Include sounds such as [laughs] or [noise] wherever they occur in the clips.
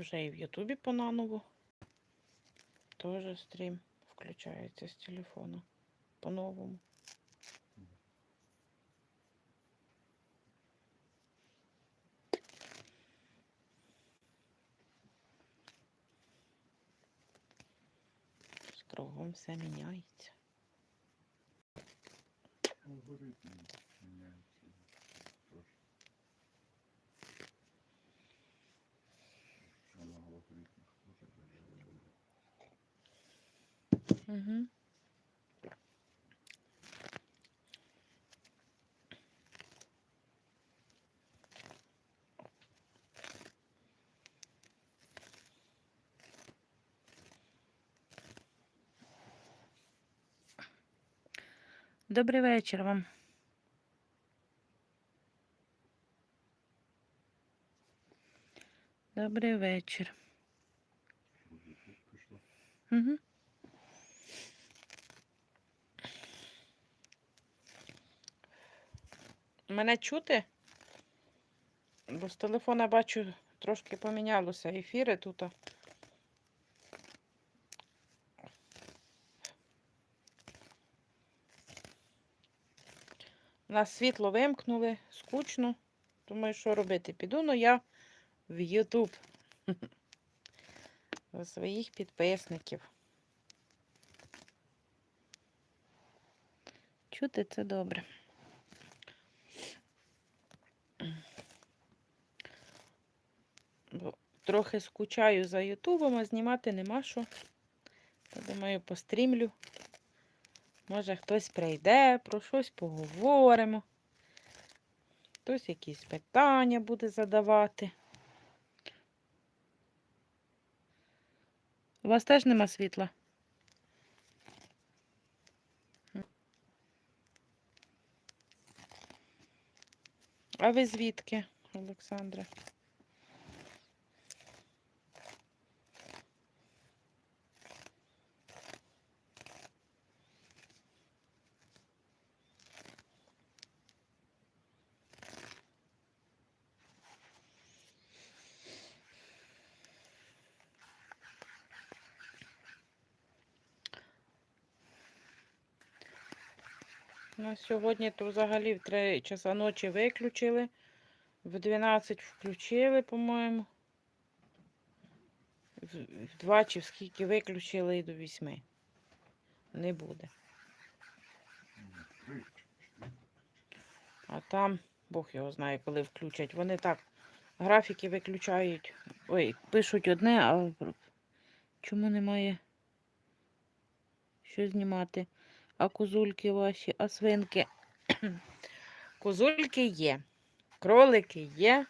Вже і в Ютубі по-наново. Теж стрім включається з телефону. По-новому. З кругом все міняється. Алгоритм міняється Угу. Добрий вечір вам. Добрий вечір. Вроде тут пішло. Угу. Мене чути? Бо з телефона бачу, трошки помінялося ефіри тут. Нас світло вимкнули, скучно. Думаю, що робити? Піду, ну я в YouTube. [laughs] До своїх підписників. Чути це добре. Бо трохи скучаю за Ютубом, а знімати нема що. То, думаю, пострімлю. Може, хтось прийде, про щось поговоримо. Хтось якісь питання буде задавати. У вас теж нема світла? А ви звідки, Олександре? На сьогодні то взагалі в 3 часа ночі виключили. В 12 включили, по-моєму. В в 2 чи в скільки виключили і до 8. Не буде. А там Бог його знає, коли включать. Вони так графіки виключають. Ой, пишуть одне, а чому немає що знімати? А козульки ваші, а свинки. [clears throat] Козульки є, кролики є,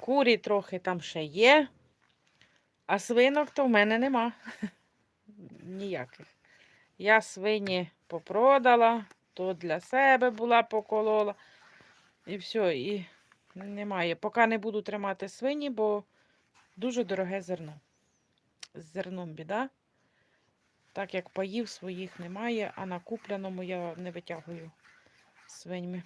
курі трохи там ще є, а свинок то в мене нема. [laughs] Ніяких. Я свині попродала, то для себе була поколола. І все, і немає. Поки не буду тримати свині, бо дуже дороге зерно. З зерном біда. Так як паїв своїх немає, а на купленому я не витягую свиньми.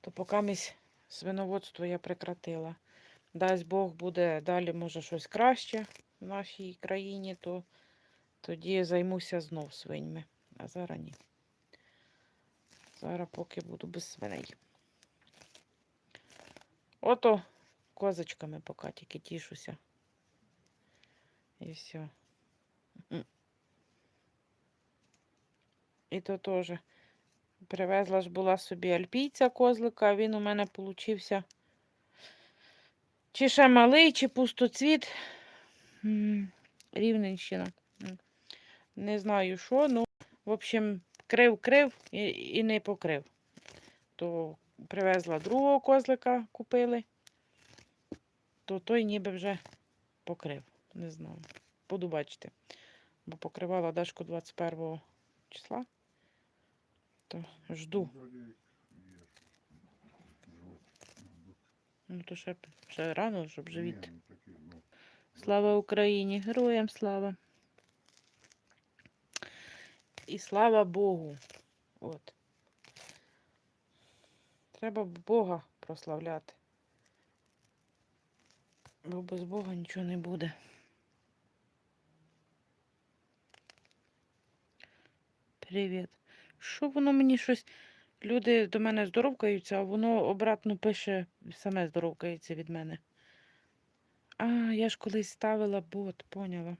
То поки місь свиноводство я прекратила. Дасть Бог буде далі, може, щось краще в нашій країні, то тоді займуся знов свиньми. А зараз ні. Зараз поки буду без свиней. Ото козочками поки тільки тішуся. І все. І то теж. Привезла ж була собі альпійця козлика, а він у мене получився чи ще малий, чи пустоцвіт. Рівненщина. Не знаю що, ну, в общем, крив-крив і, і не покрив. То привезла другого козлика, купили, то той ніби вже покрив. Не знаю. Буду бачити. Бо покривала Дашку 21 числа. То жду. Ну, то ще, ще рано, щоб живіт. Слава Україні! Героям слава! І слава Богу. От. Треба Бога прославляти. Бо без Бога нічого не буде. Привіт. Що воно мені щось. Люди до мене здоровкаються, а воно обратно пише, саме здоровкається від мене. А, я ж колись ставила бот, поняла.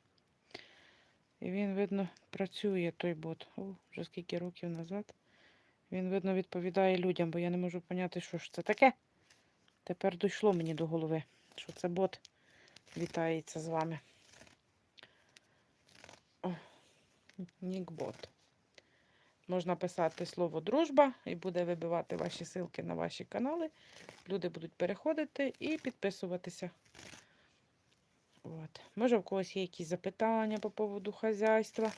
І він, видно, працює той бот. О, вже скільки років назад. Він, видно, відповідає людям, бо я не можу поняти, що ж це таке. Тепер дійшло мені до голови, що це бот вітається з вами. О, Нікбот. Можна писати слово дружба і буде вибивати ваші ссылки на ваші канали. Люди будуть переходити і підписуватися. От. Може, у когось є якісь запитання по поводу хазяйства.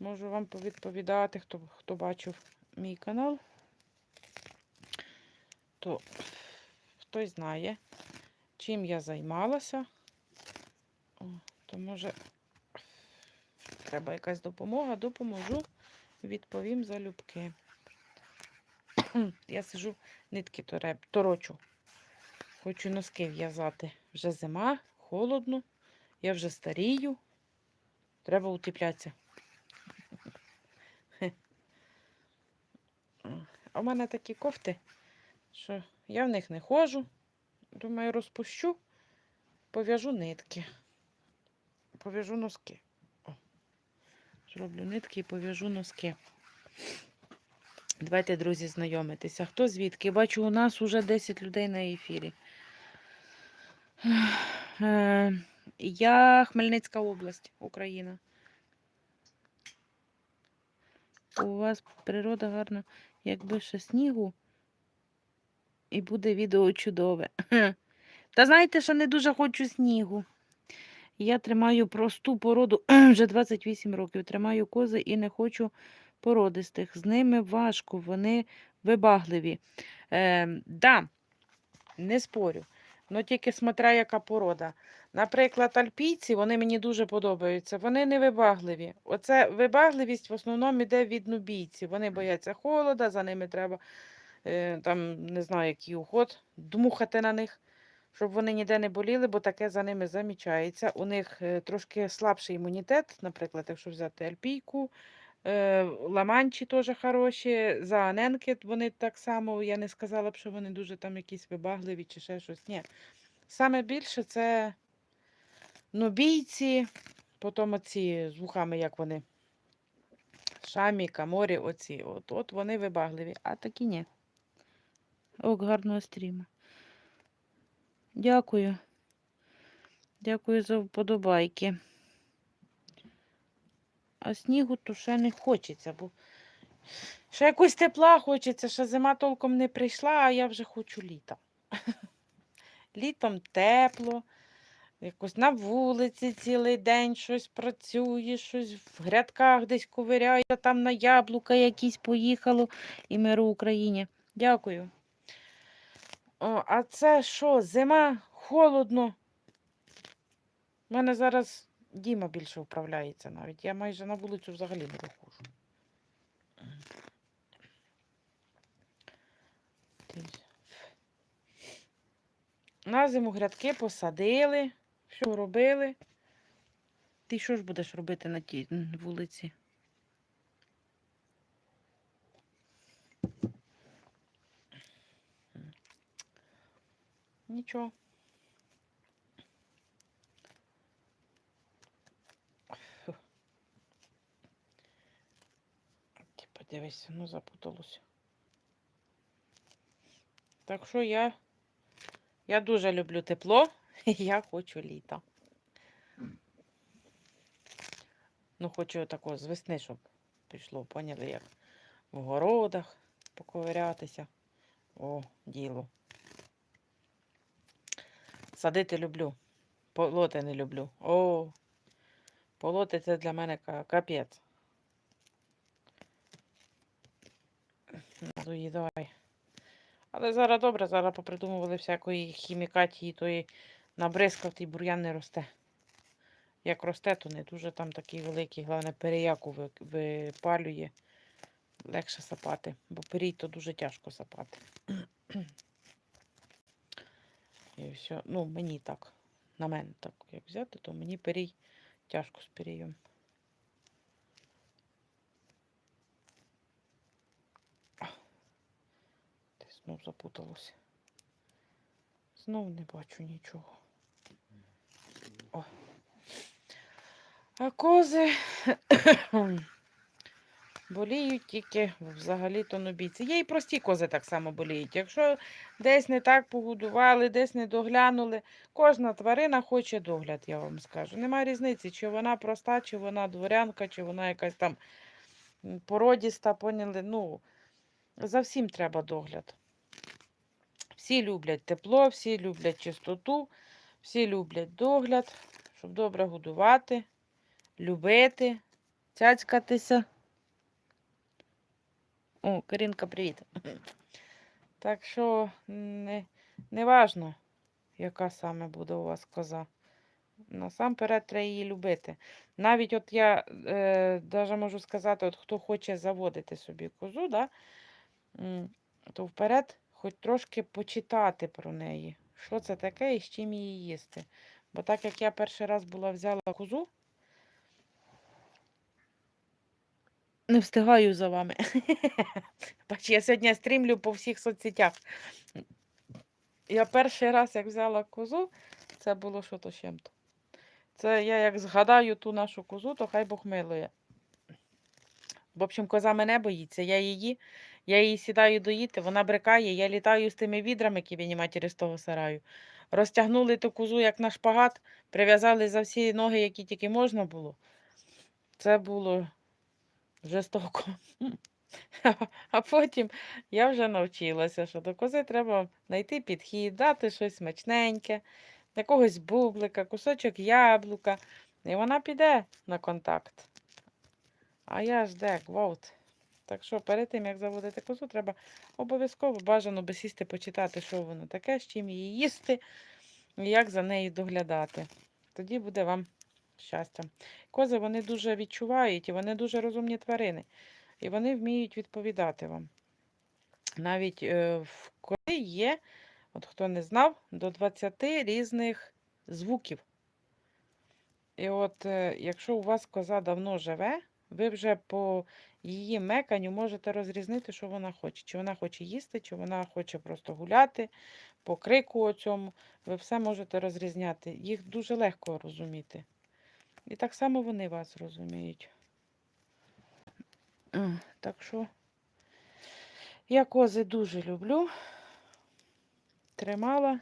Можу вам повідповідати, хто, хто бачив мій канал. То хтось знає, чим я займалася. О, то може треба якась допомога, допоможу, відповім залюбки. Я сижу, нитки торочу. Хочу носки в'язати. Вже зима, холодно, я вже старію. Треба утеплятися. А в мене такі кофти, що я в них не ходжу. Думаю, розпущу, пов'яжу нитки. Пов'яжу носки. Зроблю нитки і пов'яжу носки. Давайте, друзі, знайомитися. Хто звідки? Бачу, у нас уже 10 людей на ефірі. Е, Я Хмельницька область, Україна. У вас природа гарна, якби ще снігу. І буде відео чудове. Та знаєте, що не дуже хочу снігу. Я тримаю просту породу [clears throat] вже 28 років. Тримаю кози і не хочу породистих. З ними важко, вони вибагливі. Е, да, не спорю. Ну тільки смотря, яка порода. Наприклад, альпійці, вони мені дуже подобаються. Вони не вибагливі. Оце вибагливість в основному йде від нубійців. Вони бояться холода, за ними треба е, там, не знаю, який уход, дмухати на них, щоб вони ніде не боліли, бо таке за ними замічається. У них е, трошки слабший імунітет, наприклад, якщо взяти альпійку. Е, Ламанчі теж хороші, зааненки вони так само, я не сказала б, що вони дуже там якісь вибагливі чи ще щось. Ні. Саме більше це нобійці, потім оці з вухами, як вони. Шамі, каморі, оці. От, от вони вибагливі, а такі ні. Ок, гарного стріму. Дякую. Дякую за вподобайки. А снігу то ще не хочеться, бо ще якось тепла хочеться, ще зима толком не прийшла, а я вже хочу літа. [laughs] Літом тепло, якось на вулиці цілий день щось працює, щось в грядках десь ковиряє, там на яблука якісь поїхало і миру Україні. Дякую. О, а це що, зима, холодно. У мене зараз Діма більше вправляється навіть. Я майже на вулицю взагалі не виходжу. На зиму грядки посадили, все робили. Ти що ж будеш робити на тій вулиці? Нічого. Ти подивись, ну запуталося. Так що я, я дуже люблю тепло, [laughs] і я хочу літа. Ну, хочу такого з весни, щоб пішло, поняли, як в городах поковирятися. О, діло. Садити люблю. Полоти не люблю. О, полоти це для мене ка- капець. Доїдай. Але зараз добре, зараз попридумували всякої хімікатії, тої набризкав, і бур'ян не росте. Як росте, то не дуже там такий великий, головне переяку випалює. Легше сапати, бо перій то дуже тяжко сапати. І все. Ну, мені так. на мене так як взяти, то мені пирій тяжко з пирієм. А, Десь знов запуталося. Знов не бачу нічого. О. А кози боліють тільки взагалі-то нобійці. Є і прості кози так само боліють. Якщо десь не так погодували, десь не доглянули, кожна тварина хоче догляд, я вам скажу. Нема різниці, чи вона проста, чи вона дворянка, чи вона якась там породіста, поняли. Ну, за всім треба догляд. Всі люблять тепло, всі люблять чистоту, всі люблять догляд, щоб добре годувати, любити, цяцькатися. О, Карінка, привіт. Так що не, не важно, яка саме буде у вас коза. Насамперед треба її любити. Навіть от я е, даже можу сказати, от хто хоче заводити собі козу, да, то вперед хоч трошки почитати про неї, що це таке і з чим її їсти. Бо так як я перший раз була взяла козу, не встигаю за вами. [laughs] Бач, я сьогодні стрімлю по всіх соцсетях. Я перший раз, як взяла козу, це було що то чим-то. Це я як згадаю ту нашу козу, то хай Бог милує. В общем, коза мене боїться, я її, я її сідаю доїти, вона брикає, я літаю з тими відрами, які він матері з того сараю. Розтягнули ту козу, як на шпагат, прив'язали за всі ноги, які тільки можна було. Це було жорстоко. А потім я вже навчилася, що до кози треба знайти підхід, дати щось смачненьке, якогось бублика, кусочок яблука, і вона піде на контакт. А я ж де, гвалт. Так що перед тим, як заводити козу, треба обов'язково бажано би сісти почитати, що воно таке, з чим її їсти і як за нею доглядати. Тоді буде вам щастя. Кози вони дуже відчувають і вони дуже розумні тварини. І вони вміють відповідати вам. Навіть е, в кози є, от хто не знав, до 20 різних звуків. І от е, якщо у вас коза давно живе, ви вже по її меканню можете розрізнити, що вона хоче. Чи вона хоче їсти, чи вона хоче просто гуляти, по крику оцьому. Ви все можете розрізняти. Їх дуже легко розуміти. І так само вони вас розуміють. Е, Так що я кози дуже люблю. Тримала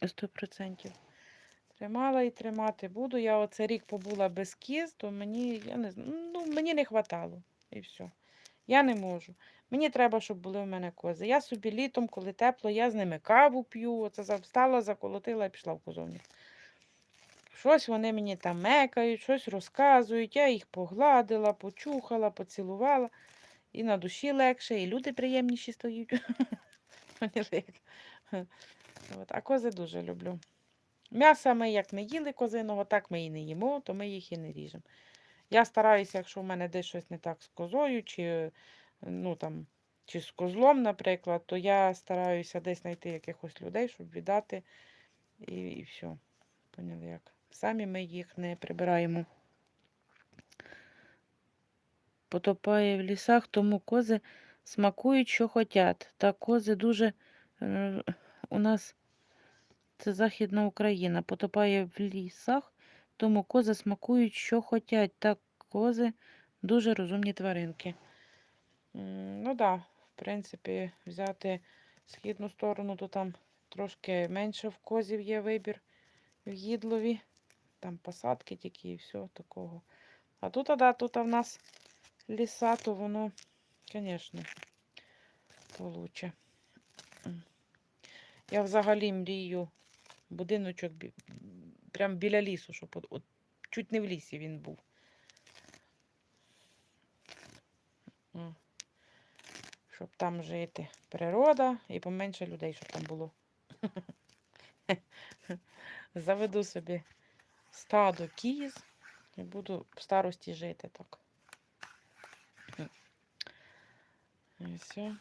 100%. Тримала і тримати буду. Я оце рік побула без кіз, то мені, я не ну, мені не хватало. І все. Я не можу. Мені треба, щоб були в мене кози. Я собі літом, коли тепло, я з ними каву п'ю. Оце встала, заколотила і пішла в козовню. Щось вони мені там мекають, щось розказують. Я їх погладила, почухала, поцілувала. І на душі легше, і люди приємніші стають. [laughs] [laughs] А кози дуже люблю. М'яса ми як не їли козиного, так ми і не їмо, то ми їх і не ріжемо. Я стараюся, якщо в мене десь щось не так з козою, чи, ну, там, чи з козлом, наприклад, то я стараюся десь знайти якихось людей, щоб віддати. І, і все. Поняли як? Самі ми їх не прибираємо. Потопає в лісах, тому кози смакують, що хотять. Та кози дуже е, у нас це Західна Україна. Потопає в лісах, тому кози смакують, що хотять. Та кози дуже розумні тваринки. Ну так, да, в принципі, взяти східну сторону, то там трошки менше в козів є вибір в їдлові. Там посадки тільки і все такого. А тут, да, тут в нас ліса, то воно, звісно, получше. Я взагалі мрію будиночок бі... прям біля лісу, щоб от, от, чуть не в лісі він був. Щоб там жити природа і поменше людей, щоб там було. [laughs] Заведу собі стадо кіз і буду в старості жити так. І все.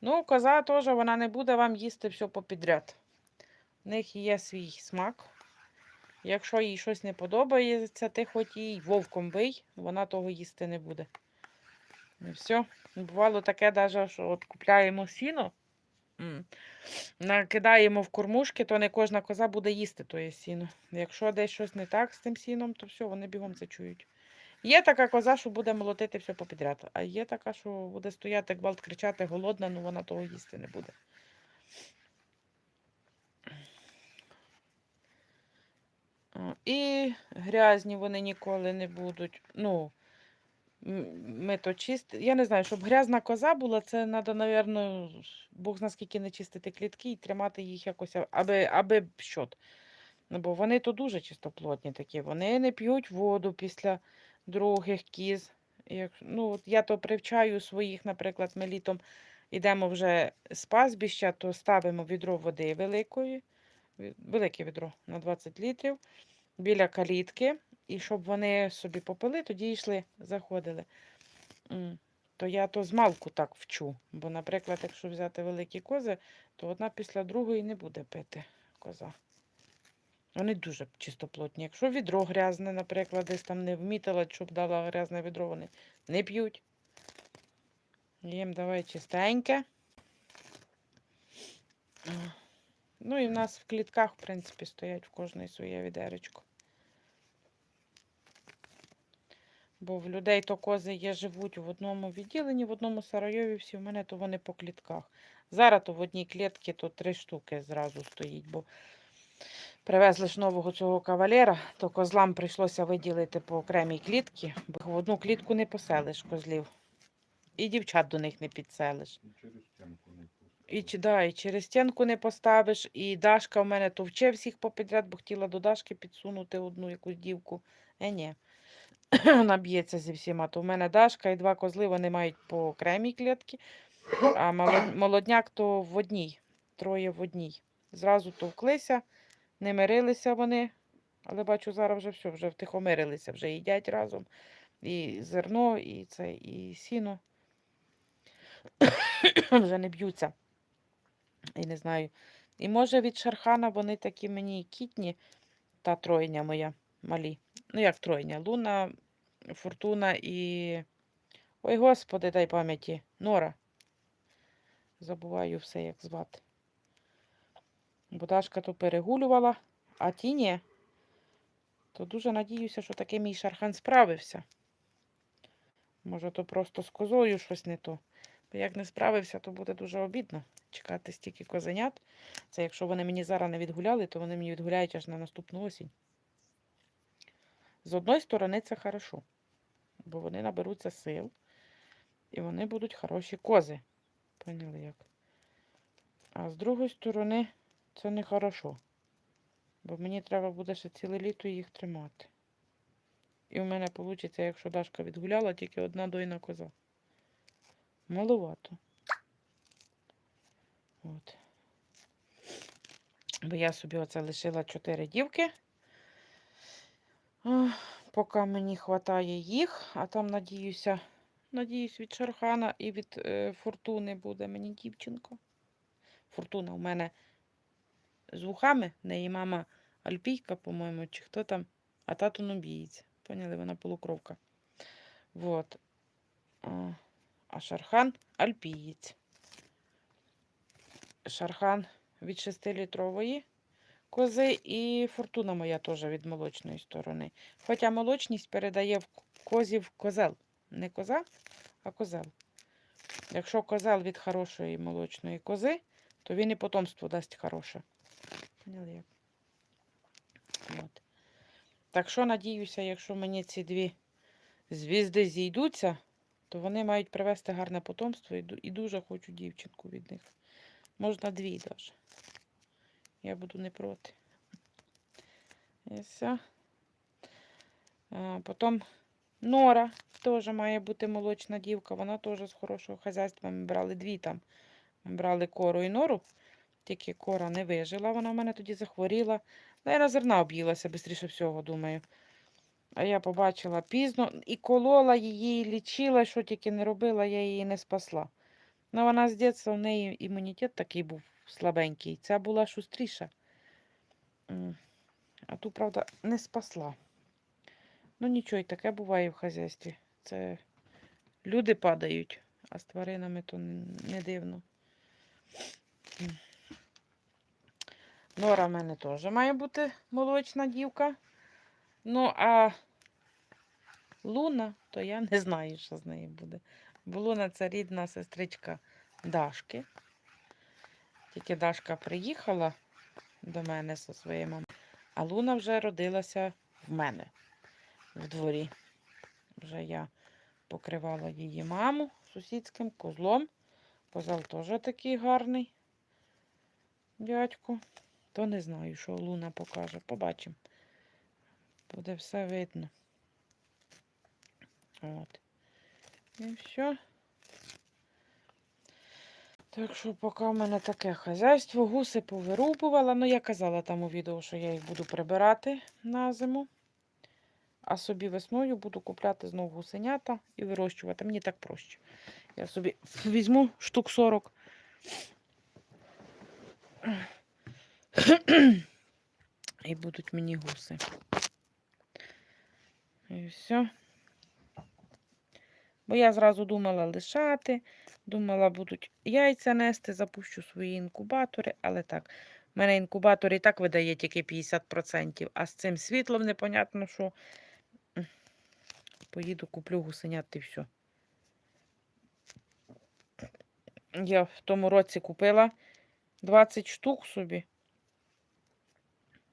Ну, коза теж вона не буде вам їсти все попідряд. В них є свій смак. Якщо їй щось не подобається, ти хоч їй вовком бий, вона того їсти не буде. І все. Бувало таке, даже, що от купляємо сіно, м, накидаємо в кормушки, то не кожна коза буде їсти тоє сіно. Якщо десь щось не так з тим сіном, то все, вони бігом це чують. Є така коза, що буде молотити все попідряд, а є така, що буде стояти, гвалт кричати, голодна, ну вона того їсти не буде. І грязні вони ніколи не будуть. Ну, м- чисти. Я не знаю, щоб грязна коза була, це треба, напевно, Бог зна скільки не чистити клітки і тримати їх якось, аби, аби щот. Ну, бо вони то дуже чистоплотні такі. Вони не п'ють воду після других кіз. Як, ну, от я то привчаю своїх, наприклад, ми літом йдемо вже з пастбища, то ставимо відро води великої, велике відро на 20 літрів біля калітки, і щоб вони собі попили, тоді йшли, заходили. То я то змалку так вчу. Бо, наприклад, якщо взяти великі кози, то одна після другої не буде пити коза. Вони дуже чистоплотні. Якщо відро грязне, наприклад, десь там не вмітила, щоб дала грязне відро, вони не п'ють. Їм давай чистеньке. Ну і в нас в клітках, в принципі, стоять в кожної своє відеречко. Бо в людей то кози є, живуть в одному відділенні, в одному сарайові всі в мене, то вони по клітках. Зараз то в одній клітці то три штуки зразу стоїть, бо привезли ж нового цього кавалера, то козлам прийшлося виділити по окремій клітці, бо в одну клітку не поселиш козлів. І дівчат до них не підселиш. І через стінку не І, да, і через стінку не поставиш, і Дашка в мене товче всіх попідряд, бо хотіла до Дашки підсунути одну якусь дівку. Е, ні. [clears throat] Вона б'ється зі всіма. То в мене Дашка і два козли, вони мають по окремій клітці, а [coughs] молодняк то в одній, троє в одній. Зразу товклися, не мирилися вони, але бачу, зараз вже все, вже втихомирилися, вже їдять разом. І зерно, і це, і сіно. [clears throat] вже не б'ються. І не знаю. І може від Шархана вони такі мені кітні, та тройня моя малі. Ну, як тройня? Луна, Фортуна і. Ой, господи, дай пам'яті. Нора. Забуваю все, як звати. Бо Дашка то перегулювала, а ті ні. То дуже надіюся, що таки мій шархан справився. Може, то просто з козою щось не то. Бо як не справився, то буде дуже обідно чекати стільки козенят. Це якщо вони мені зараз не відгуляли, то вони мені відгуляють аж на наступну осінь. З одної сторони, це хорошо, бо вони наберуться сил і вони будуть хороші кози. Поняли як? А з другої сторони, це не хорошо. Бо мені треба буде ще ціле літо їх тримати. І в мене вийде, якщо Дашка відгуляла, тільки одна дойна коза. Маловато. От. Бо я собі оце лишила чотири дівки. Поки мені вистачає їх, а там, надіюся, надіюсь, від Шархана і від е, Фортуни буде мені дівчинка. Фортуна у мене з вухами, в неї мама альпійка, по-моєму, чи хто там, а тато нубієць. Поняли, вона полукровка. Вот. А Шархан альпієць. Шархан від 6-літрової кози і фортуна моя теж від молочної сторони. Хоча молочність передає в козів козел. Не коза, а козел. Якщо козел від хорошої молочної кози, то він і потомство дасть хороше. От. Так що, надіюся, якщо мені ці дві звізди зійдуться, то вони мають привести гарне потомство і дуже хочу дівчинку від них. Можна дві навіть. Я буду не проти. І все. Потім Нора теж має бути молочна дівка. Вона теж з хорошого хазяйства. Ми брали дві там. Ми брали кору і нору. Тільки кора не вижила. Вона в мене тоді захворіла. Наверно, зерна об'їлася, швидше всього, думаю. А я побачила пізно і колола її, і лічила, що тільки не робила, я її не спасла. Ну, вона з дитинства, в неї імунітет такий був слабенький. Ця була шустріша. А ту, правда, не спасла. Ну нічого, і таке буває в хазяйстві. Це люди падають, а з тваринами то не дивно. Нора в мене теж має бути молочна дівка. Ну, а Луна, то я не знаю, що з нею буде. Бо Луна це рідна сестричка Дашки. Тільки Дашка приїхала до мене зі своєю мамою, а Луна вже родилася в мене в дворі. Вже я покривала її маму сусідським козлом. Козел теж такий гарний дядько. То не знаю, що Луна покаже. Побачимо. Буде все видно. От. І все. Так що поки в мене таке хазяйство, гуси повирубувала. Ну, я казала там у відео, що я їх буду прибирати на зиму. А собі весною буду купляти знову гусенята і вирощувати. Мені так проще. Я собі візьму штук 40. І будуть мені гуси. І все. Бо я зразу думала лишати, думала, будуть яйця нести, запущу свої інкубатори, але так. У мене інкубатор і так видає тільки 50%, а з цим світлом непонятно, що поїду, куплю гусенят і все. Я в тому році купила 20 штук собі.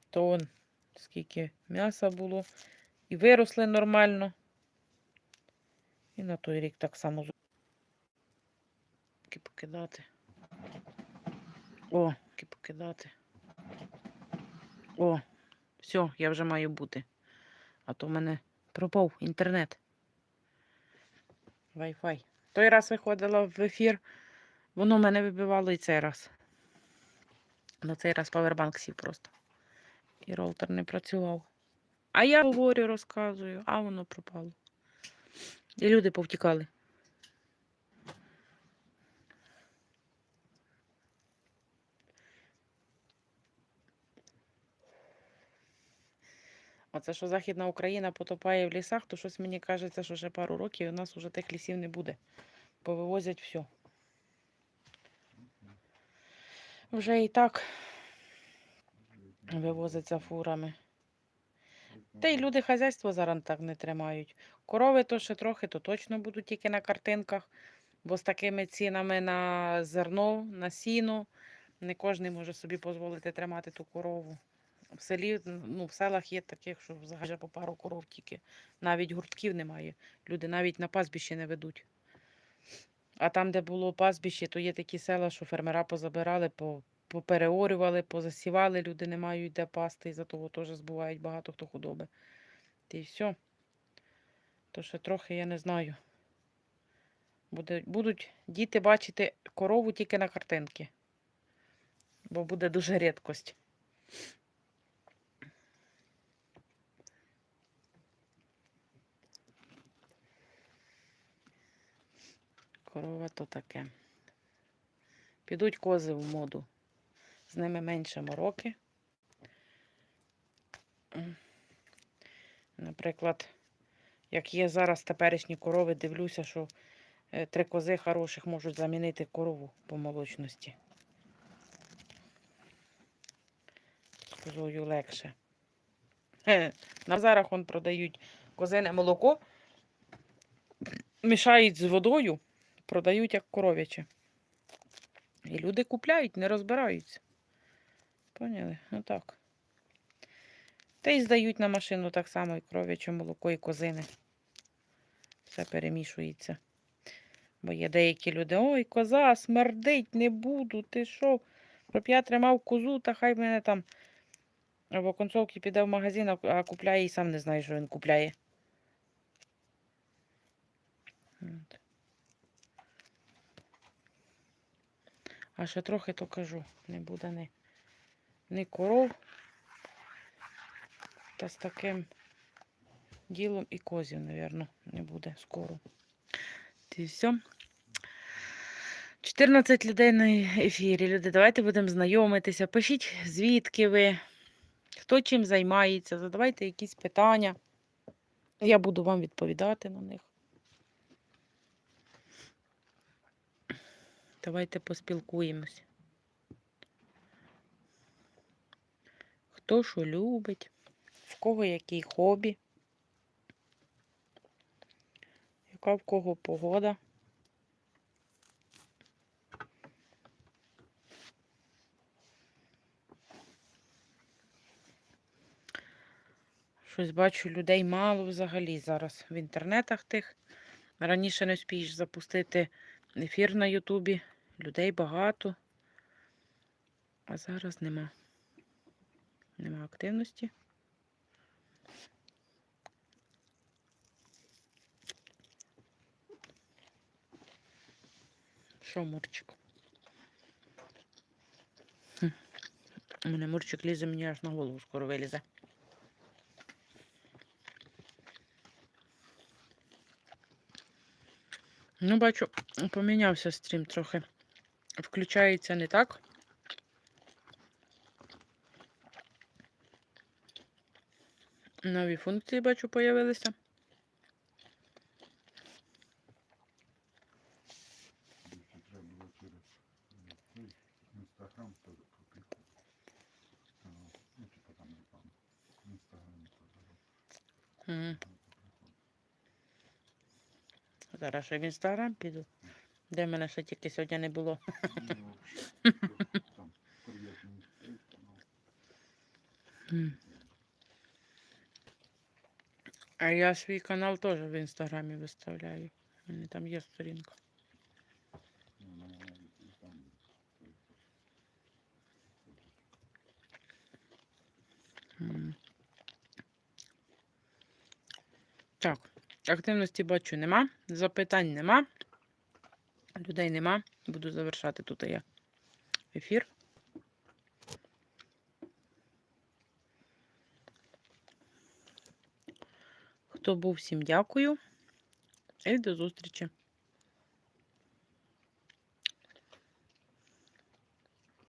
То он скільки м'яса було. І виросли нормально. І на той рік так само покидати. О, ки покидати. О, все, я вже маю бути. А то в мене пропав інтернет. Wi-Fi. Той раз виходила в ефір, воно мене вибивало і цей раз. На цей раз павербанк сів просто. І роутер не працював. А я говорю, розказую, а воно пропало. І люди повтікали. Оце що Західна Україна потопає в лісах, то щось мені кажеться, що ще пару років і у нас вже тих лісів не буде. Повивозять все. Вже і так вивозиться фурами. Та й люди хазяйство зараз так не тримають. Корови то ще трохи, то точно будуть тільки на картинках, бо з такими цінами на зерно, на сіно, не кожен може собі дозволити тримати ту корову. В селі, ну, в селах є таких, що взагалі по пару коров тільки. Навіть гуртків немає. Люди навіть на пастбище не ведуть. А там, де було пастбище, то є такі села, що фермера позабирали, попереорювали, позасівали, люди не мають де пасти, і за того теж збувають багато хто худоби. Та все. То ще трохи я не знаю. Буде, будуть діти бачити корову тільки на картинки. Бо буде дуже рідкость. Корова то таке. Підуть кози в моду. З ними менше мороки. Наприклад, як є зараз теперішні корови, дивлюся, що е, три кози хороших можуть замінити корову по молочності. З козою легше. Хе, На базарах он продають козине молоко, мішають з водою, продають як коров'яче. І люди купляють, не розбираються. Поняли? Ну так. Та й здають на машину так само і кров'яче молоко, і козини. Все перемішується. Бо є деякі люди, ой, коза, смердить, не буду, ти що? Щоб я тримав козу, та хай мене там або концовки піде в магазин, а- купляє і сам не знає, що він купляє. А ще трохи то кажу, не буде ні, ні коров. Та з таким ділом і козів, мабуть, не буде скоро. Ти все. 14 людей на ефірі. Люди, давайте будемо знайомитися. Пишіть, звідки ви. хто чим займається, задавайте якісь питання. Я буду вам відповідати на них. Давайте поспілкуємось. Хто що любить, в кого який хобі, яка в кого погода. Щось бачу, людей мало взагалі зараз в інтернетах тих. Раніше не вспієш запустити ефір на Ютубі. Людей багато. А зараз нема. Нема активності. Що, Мурчик? У мене Мурчик лізе мені аж на голову скоро вилізе. Ну, бачу, помінявся стрім трохи. Включається не так. Нові функції, бачу, появилися. Більше треба було через е, цей інстаграм то купити. Та, Ну, типа там реклама. В інстаграмі то зараз. Мгм. Зараз ще в інстаграм піду. Де мене ще тільки сьогодні не було. Ну. А я свій канал теж в інстаграмі виставляю. У мене там є сторінка. Ну, на мене і там цей М. Так, активності бачу нема, запитань нема, людей нема. Буду завершати тут я ефір. Хто був, всім дякую. І до зустрічі.